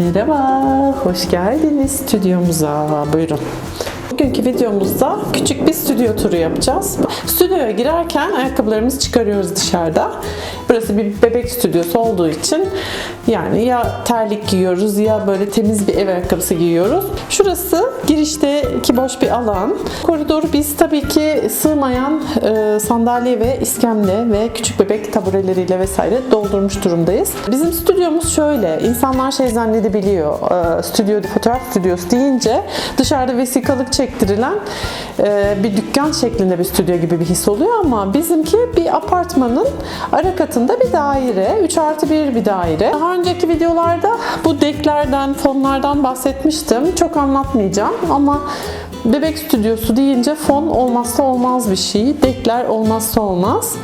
Merhaba, hoş geldiniz stüdyomuza. Buyurun. Bugünkü videomuzda küçük bir stüdyo turu yapacağız. Stüdyoya girerken ayakkabılarımızı çıkarıyoruz dışarıda. Burası bir bebek stüdyosu olduğu için yani ya terlik giyiyoruz ya böyle temiz bir ev ayakkabısı giyiyoruz. Şurası girişteki boş bir alan. Koridoru biz tabii ki sığmayan e, sandalye ve iskemle ve küçük bebek tabureleriyle vesaire doldurmuş durumdayız. Bizim stüdyomuz şöyle. İnsanlar şey zannedebiliyor. E, stüdyo, fotoğraf stüdyosu deyince dışarıda vesikalık çektirilen e, bir dükkan şeklinde bir stüdyo gibi bir his oluyor ama bizimki bir apartmanın ara katında bir daire. 3 artı 1 bir daire. Daha önceki videolarda bu deklerden, fonlardan bahsetmiştim. Çok anlatmayacağım ama Bebek stüdyosu deyince fon olmazsa olmaz bir şey. Dekler olmazsa olmaz.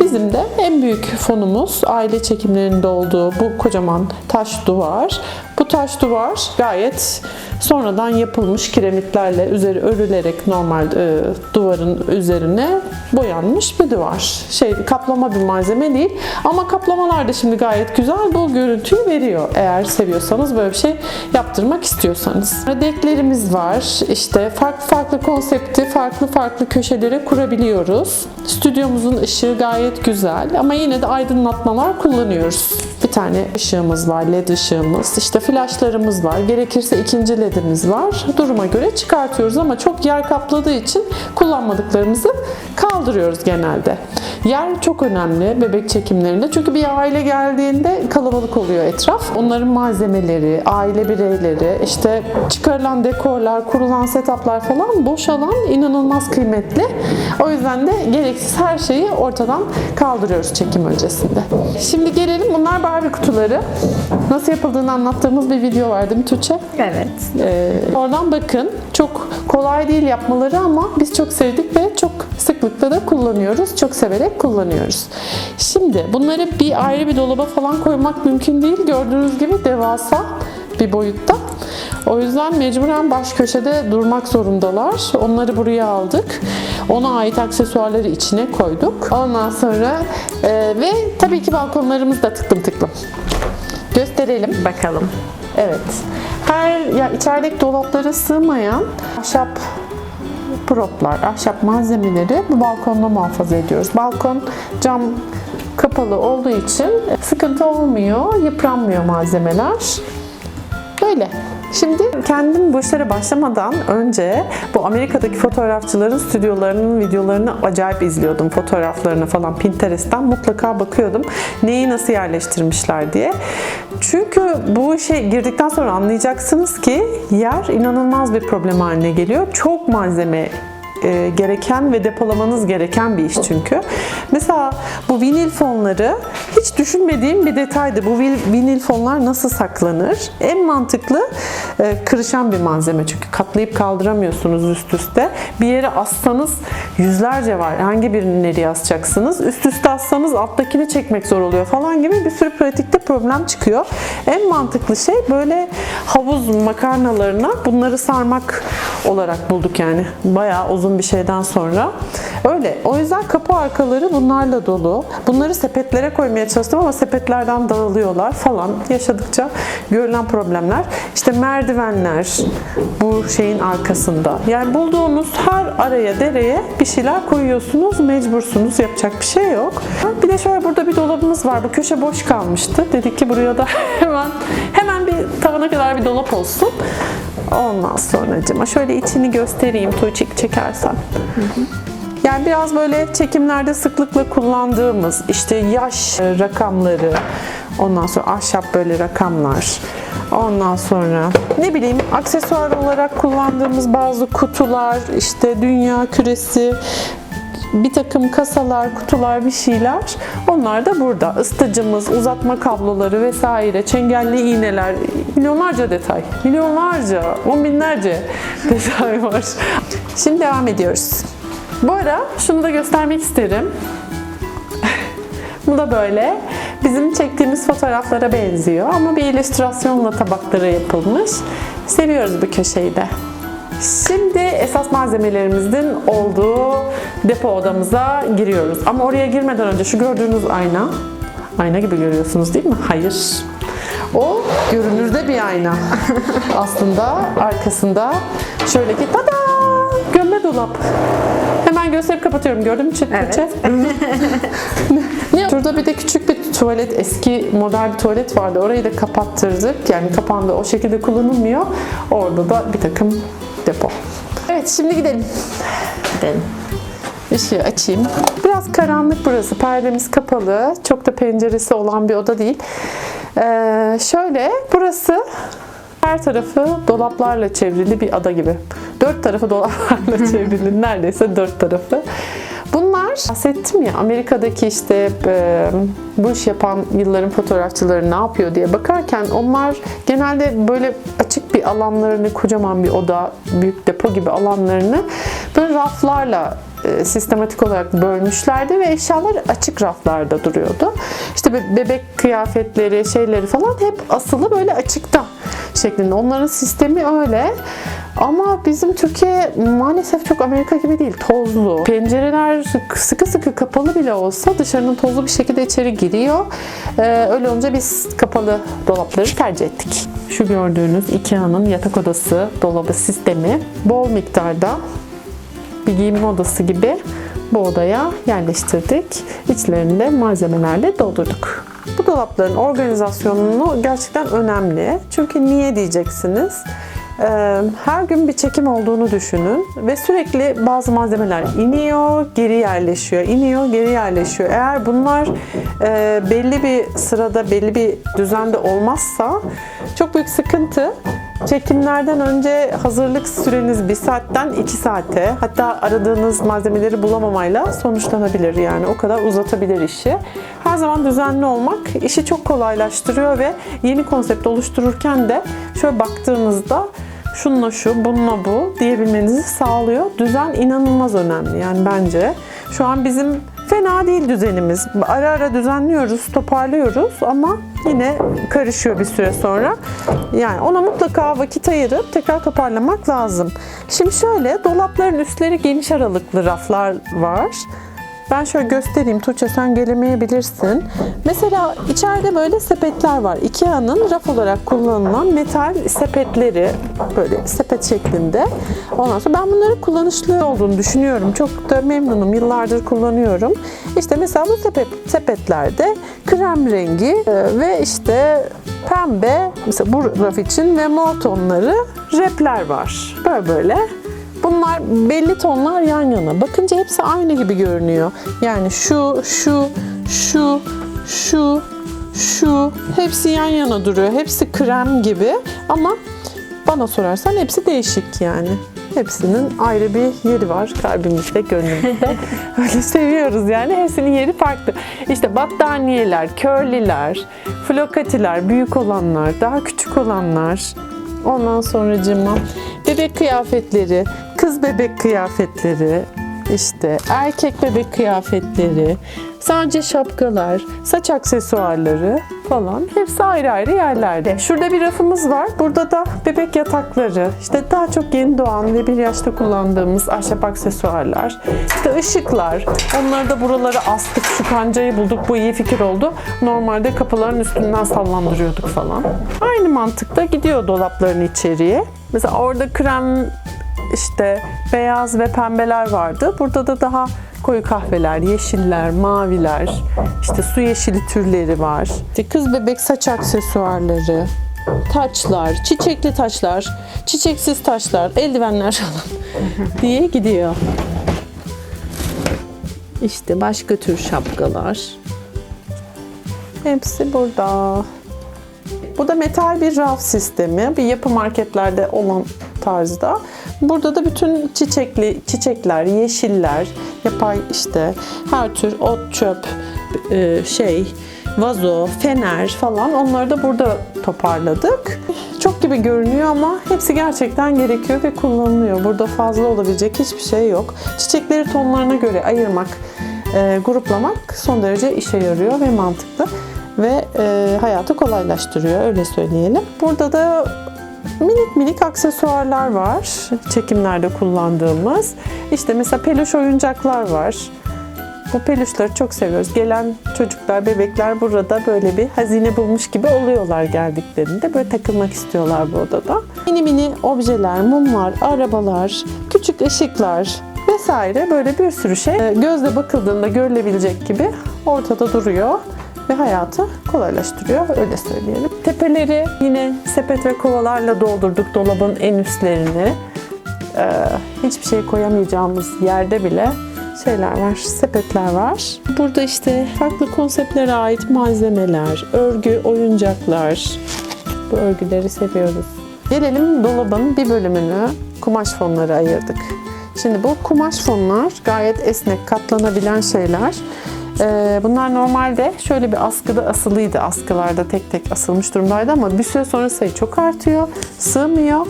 Bizim de en büyük fonumuz aile çekimlerinde olduğu bu kocaman taş duvar. Bu taş duvar gayet sonradan yapılmış kiremitlerle üzeri örülerek normal e, duvarın üzerine boyanmış bir duvar. Şey kaplama bir malzeme değil ama kaplamalar da şimdi gayet güzel bu görüntüyü veriyor. Eğer seviyorsanız böyle bir şey yaptırmak istiyorsanız. Deklerimiz var. İşte farklı farklı konsepti farklı farklı köşelere kurabiliyoruz. Stüdyomuzun ışığı gayet güzel ama yine de aydınlatmalar kullanıyoruz. Bir tane ışığımız var, led ışığımız. İşte flaşlarımız var. Gerekirse ikinci ledimiz var. Duruma göre çıkartıyoruz ama çok yer kapladığı için kullanmadıklarımızı kaldırıyoruz genelde. Yer çok önemli bebek çekimlerinde. Çünkü bir aile geldiğinde kalabalık oluyor etraf. Onların malzemeleri, aile bireyleri, işte çıkarılan dekorlar, kurulan setuplar falan boş alan inanılmaz kıymetli. O yüzden de gereksiz her şeyi ortadan kaldırıyoruz çekim öncesinde. Şimdi gelelim bunlar Barbie kutuları. Nasıl yapıldığını anlattığımız bir video var değil mi Tuğçe? Evet. Ee, oradan bakın. Çok kolay değil yapmaları ama biz çok sevdik ve çok sıklıkla da kullanıyoruz. Çok severek kullanıyoruz. Şimdi bunları bir ayrı bir dolaba falan koymak mümkün değil. Gördüğünüz gibi devasa bir boyutta. O yüzden mecburen baş köşede durmak zorundalar. Onları buraya aldık. Ona ait aksesuarları içine koyduk. Ondan sonra e, ve tabii ki balkonlarımız da tıklım tıklım. Gösterelim. Bakalım. Evet. Her ya içerideki dolaplara sığmayan ahşap proplar, ahşap malzemeleri bu balkonda muhafaza ediyoruz. Balkon cam kapalı olduğu için sıkıntı olmuyor, yıpranmıyor malzemeler. Böyle. Şimdi kendim bu işlere başlamadan önce bu Amerika'daki fotoğrafçıların stüdyolarının videolarını acayip izliyordum. Fotoğraflarını falan Pinterest'ten mutlaka bakıyordum. Neyi nasıl yerleştirmişler diye. Çünkü bu işe girdikten sonra anlayacaksınız ki yer inanılmaz bir problem haline geliyor. Çok malzeme e, gereken ve depolamanız gereken bir iş çünkü. Mesela bu vinil fonları hiç düşünmediğim bir detaydı. Bu vinil fonlar nasıl saklanır? En mantıklı e, kırışan bir malzeme çünkü katlayıp kaldıramıyorsunuz üst üste. Bir yere assanız yüzlerce var. Hangi birini nereye asacaksınız? Üst üste assanız alttakini çekmek zor oluyor falan gibi bir sürü pratikte problem çıkıyor. En mantıklı şey böyle havuz makarnalarına bunları sarmak olarak bulduk yani. Bayağı uzun bir şeyden sonra. Öyle. O yüzden kapı arkaları bunlarla dolu. Bunları sepetlere koymaya çalıştım ama sepetlerden dağılıyorlar falan. Yaşadıkça görülen problemler. İşte merdivenler bu şeyin arkasında. Yani bulduğunuz her araya dereye bir şeyler koyuyorsunuz. Mecbursunuz. Yapacak bir şey yok. Bir de şöyle burada bir dolabımız var. Bu köşe boş kalmıştı. Dedik ki buraya da hemen tavana kadar bir dolap olsun. Ondan sonracıma şöyle içini göstereyim Tuğçik çekersen. Yani biraz böyle çekimlerde sıklıkla kullandığımız işte yaş e, rakamları, ondan sonra ahşap böyle rakamlar, ondan sonra ne bileyim aksesuar olarak kullandığımız bazı kutular, işte dünya küresi, bir takım kasalar, kutular, bir şeyler. Onlar da burada. Isıtıcımız, uzatma kabloları vesaire, çengelli iğneler, milyonlarca detay. Milyonlarca, on binlerce detay var. Şimdi devam ediyoruz. Bu ara şunu da göstermek isterim. Bu da böyle. Bizim çektiğimiz fotoğraflara benziyor ama bir illüstrasyonla tabaklara yapılmış. Seviyoruz bu köşeyi de. Şimdi esas malzemelerimizin olduğu depo odamıza giriyoruz. Ama oraya girmeden önce şu gördüğünüz ayna, ayna gibi görüyorsunuz değil mi? Hayır. O görünürde bir ayna. Aslında arkasında şöyle ki tada gömme dolap. Hemen gösterip kapatıyorum. Gördün mü çıt Evet. Şurada bir de küçük bir tuvalet, eski model bir tuvalet vardı. Orayı da kapattırdık. Yani kapandı. O şekilde kullanılmıyor. Orada da bir takım depo. Evet şimdi gidelim. Gidelim. Işığı açayım. Biraz karanlık burası. Perdemiz kapalı. Çok da penceresi olan bir oda değil. Ee, şöyle burası her tarafı dolaplarla çevrili bir ada gibi. Dört tarafı dolaplarla çevrili. Neredeyse dört tarafı. Bunlar bahsettim ya Amerika'daki işte e, bu iş yapan yılların fotoğrafçıları ne yapıyor diye bakarken onlar genelde böyle açık bir alanlarını kocaman bir oda, büyük depo gibi alanlarını böyle raflarla e, sistematik olarak bölmüşlerdi ve eşyalar açık raflarda duruyordu. İşte be- bebek kıyafetleri, şeyleri falan hep asılı böyle açıkta şeklinde. Onların sistemi öyle. Ama bizim Türkiye maalesef çok Amerika gibi değil. Tozlu. Pencereler sıkı sıkı kapalı bile olsa dışarının tozlu bir şekilde içeri giriyor. Ee, öyle olunca biz kapalı dolapları tercih ettik. Şu gördüğünüz Ikea'nın yatak odası dolabı sistemi bol miktarda bir giyinme odası gibi bu odaya yerleştirdik. İçlerinde malzemelerle doldurduk. Dolapların organizasyonunu gerçekten önemli. Çünkü niye diyeceksiniz? Ee, Her gün bir çekim olduğunu düşünün ve sürekli bazı malzemeler iniyor, geri yerleşiyor, iniyor, geri yerleşiyor. Eğer bunlar e, belli bir sırada, belli bir düzende olmazsa çok büyük sıkıntı. Çekimlerden önce hazırlık süreniz bir saatten iki saate hatta aradığınız malzemeleri bulamamayla sonuçlanabilir. Yani o kadar uzatabilir işi. Her zaman düzenli olmak işi çok kolaylaştırıyor ve yeni konsept oluştururken de şöyle baktığınızda şununla şu, bununla bu diyebilmenizi sağlıyor. Düzen inanılmaz önemli yani bence. Şu an bizim fena değil düzenimiz. Ara ara düzenliyoruz, toparlıyoruz ama yine karışıyor bir süre sonra. Yani ona mutlaka vakit ayırıp tekrar toparlamak lazım. Şimdi şöyle dolapların üstleri geniş aralıklı raflar var. Ben şöyle göstereyim. Tuğçe sen gelemeyebilirsin. Mesela içeride böyle sepetler var. Ikea'nın raf olarak kullanılan metal sepetleri böyle sepet şeklinde. Ondan sonra ben bunların kullanışlı olduğunu düşünüyorum. Çok da memnunum. Yıllardır kullanıyorum. İşte mesela bu sepet, sepetlerde krem rengi e, ve işte pembe mesela bu raf için ve mor tonları repler var. Böyle böyle. Bunlar belli tonlar yan yana. Bakınca hepsi aynı gibi görünüyor. Yani şu, şu, şu, şu, şu hepsi yan yana duruyor. Hepsi krem gibi ama bana sorarsan hepsi değişik yani. Hepsinin ayrı bir yeri var kalbimizde, gönlümüzde. Öyle seviyoruz yani. Hepsinin yeri farklı. İşte battaniyeler, körliler, flokatiler, büyük olanlar, daha küçük olanlar. Ondan sonracığıma bebek kıyafetleri, kız bebek kıyafetleri, işte erkek bebek kıyafetleri, sadece şapkalar, saç aksesuarları falan hepsi ayrı ayrı yerlerde. Şurada bir rafımız var. Burada da bebek yatakları, işte daha çok yeni doğan ve bir yaşta kullandığımız ahşap aksesuarlar, işte ışıklar. Onları da buralara astık. Şu kancayı bulduk. Bu iyi fikir oldu. Normalde kapıların üstünden sallandırıyorduk falan. Aynı mantıkta gidiyor dolapların içeriye. Mesela orada krem işte beyaz ve pembeler vardı. Burada da daha koyu kahveler, yeşiller, maviler, işte su yeşili türleri var. İşte kız bebek saç aksesuarları, taçlar, çiçekli taçlar, çiçeksiz taçlar, eldivenler falan diye gidiyor. İşte başka tür şapkalar. Hepsi burada. Bu da metal bir raf sistemi. Bir yapı marketlerde olan tarzda. Burada da bütün çiçekli çiçekler, yeşiller, yapay işte her tür ot, çöp, e, şey, vazo, fener falan onları da burada toparladık. Çok gibi görünüyor ama hepsi gerçekten gerekiyor ve kullanılıyor. Burada fazla olabilecek hiçbir şey yok. Çiçekleri tonlarına göre ayırmak, e, gruplamak son derece işe yarıyor ve mantıklı ve e, hayatı kolaylaştırıyor öyle söyleyelim. Burada da minik minik aksesuarlar var çekimlerde kullandığımız. İşte mesela peluş oyuncaklar var. Bu peluşları çok seviyoruz. Gelen çocuklar, bebekler burada böyle bir hazine bulmuş gibi oluyorlar geldiklerinde. Böyle takılmak istiyorlar bu odada. Mini mini objeler, mumlar, arabalar, küçük ışıklar vesaire böyle bir sürü şey e, gözle bakıldığında görülebilecek gibi ortada duruyor ve hayatı kolaylaştırıyor öyle söyleyelim. Tepeleri yine sepet ve kovalarla doldurduk dolabın en üstlerini. Ee, hiçbir şey koyamayacağımız yerde bile şeyler var, sepetler var. Burada işte farklı konseptlere ait malzemeler, örgü, oyuncaklar. Bu örgüleri seviyoruz. Gelelim dolabın bir bölümünü kumaş fonları ayırdık. Şimdi bu kumaş fonlar gayet esnek, katlanabilen şeyler. Ee, bunlar normalde şöyle bir askıda asılıydı. Askılarda tek tek asılmış durumdaydı ama bir süre sonra sayı çok artıyor, sığmıyor.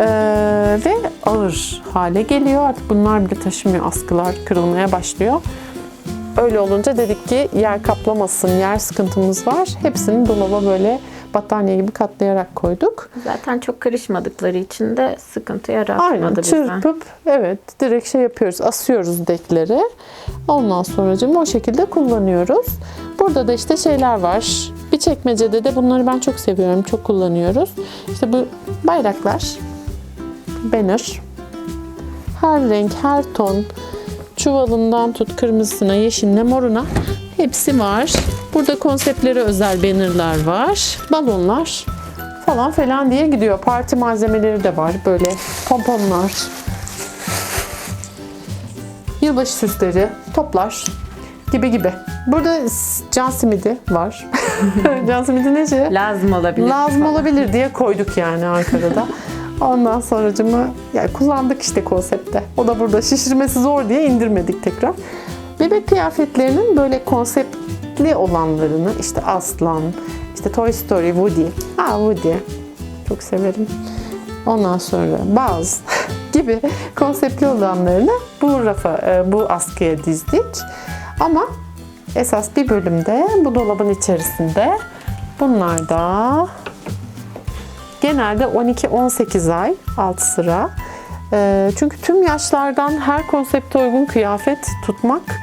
Ee, ve ağır hale geliyor. Artık bunlar bile taşımıyor. Askılar kırılmaya başlıyor. Öyle olunca dedik ki yer kaplamasın, yer sıkıntımız var. Hepsini dolaba böyle battaniye gibi katlayarak koyduk. Zaten çok karışmadıkları için de sıkıntı yaratmadı Aynen bize. çırpıp evet direkt şey yapıyoruz asıyoruz dekleri. Ondan sonra o şekilde kullanıyoruz. Burada da işte şeyler var. Bir çekmecede de bunları ben çok seviyorum. Çok kullanıyoruz. İşte bu bayraklar. Banner. Her renk, her ton. Çuvalından tut kırmızısına, yeşiline, moruna hepsi var. Burada konseptlere özel bannerlar var. Balonlar falan falan diye gidiyor. Parti malzemeleri de var. Böyle pomponlar. Yılbaşı süsleri, toplar gibi gibi. Burada can simidi var. can simidi nece? Lazım olabilir. Lazım falan. olabilir diye koyduk yani Ankara'da. Ondan sonracımı yani kullandık işte konsepte. O da burada şişirmesi zor diye indirmedik tekrar. Bebek kıyafetlerinin böyle konseptli olanlarını işte Aslan, işte Toy Story, Woody. Ha Woody. Çok severim. Ondan sonra Buzz gibi konseptli olanlarını bu rafa, e, bu askıya dizdik. Ama esas bir bölümde bu dolabın içerisinde bunlar da genelde 12-18 ay alt sıra. Ee, Çünkü tüm yaşlardan her konsepte uygun kıyafet tutmak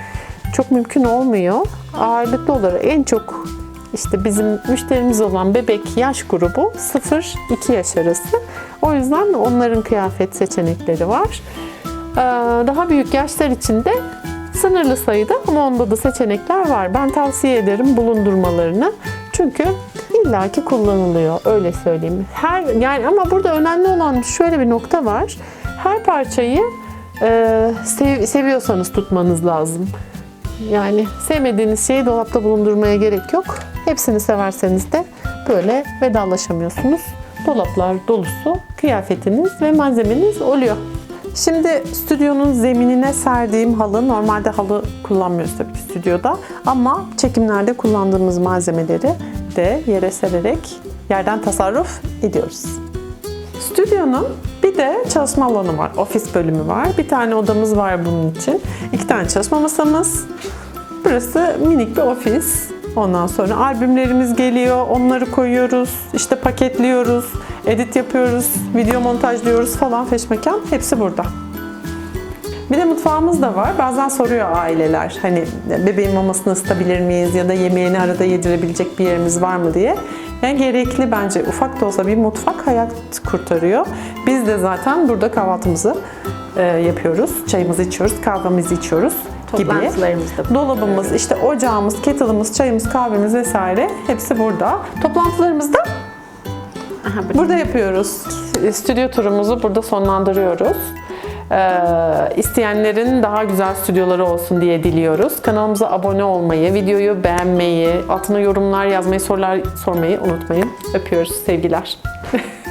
çok mümkün olmuyor. Ağırlıklı olarak en çok işte bizim müşterimiz olan bebek yaş grubu 0-2 yaş arası. O yüzden onların kıyafet seçenekleri var. Ee, Daha büyük yaşlar için de sınırlı sayıda ama onda da seçenekler var. Ben tavsiye ederim bulundurmalarını. Çünkü illaki kullanılıyor öyle söyleyeyim. Her yani ama burada önemli olan şöyle bir nokta var. Her parçayı e, sev- seviyorsanız tutmanız lazım. Yani sevmediğiniz şeyi dolapta bulundurmaya gerek yok. Hepsini severseniz de böyle vedalaşamıyorsunuz. Dolaplar dolusu kıyafetiniz ve malzemeniz oluyor. Şimdi stüdyonun zeminine serdiğim halı, normalde halı kullanmıyoruz tabii ki stüdyoda ama çekimlerde kullandığımız malzemeleri de yere sererek yerden tasarruf ediyoruz. Stüdyonun bir de çalışma alanı var. Ofis bölümü var. Bir tane odamız var bunun için. İki tane çalışma masamız. Burası minik bir ofis. Ondan sonra albümlerimiz geliyor. Onları koyuyoruz. işte paketliyoruz. Edit yapıyoruz. Video montajlıyoruz falan feşmekan. Hepsi burada. Bir de mutfağımız da var. Bazen soruyor aileler hani bebeğin mamasını ısıtabilir miyiz ya da yemeğini arada yedirebilecek bir yerimiz var mı diye. Yani gerekli bence ufak da olsa bir mutfak hayat kurtarıyor. Biz de zaten burada kahvaltımızı e, yapıyoruz. Çayımızı içiyoruz, kahvemizi içiyoruz gibi. Toplantılarımızda Dolabımız, işte ocağımız, kettle'ımız, çayımız, kahvemiz vesaire hepsi burada. Toplantılarımızda Aha, burada. Burada yapıyoruz. Stüdyo turumuzu burada sonlandırıyoruz. Ee, isteyenlerin daha güzel stüdyoları olsun diye diliyoruz. Kanalımıza abone olmayı, videoyu beğenmeyi, altına yorumlar yazmayı, sorular sormayı unutmayın. Öpüyoruz. Sevgiler.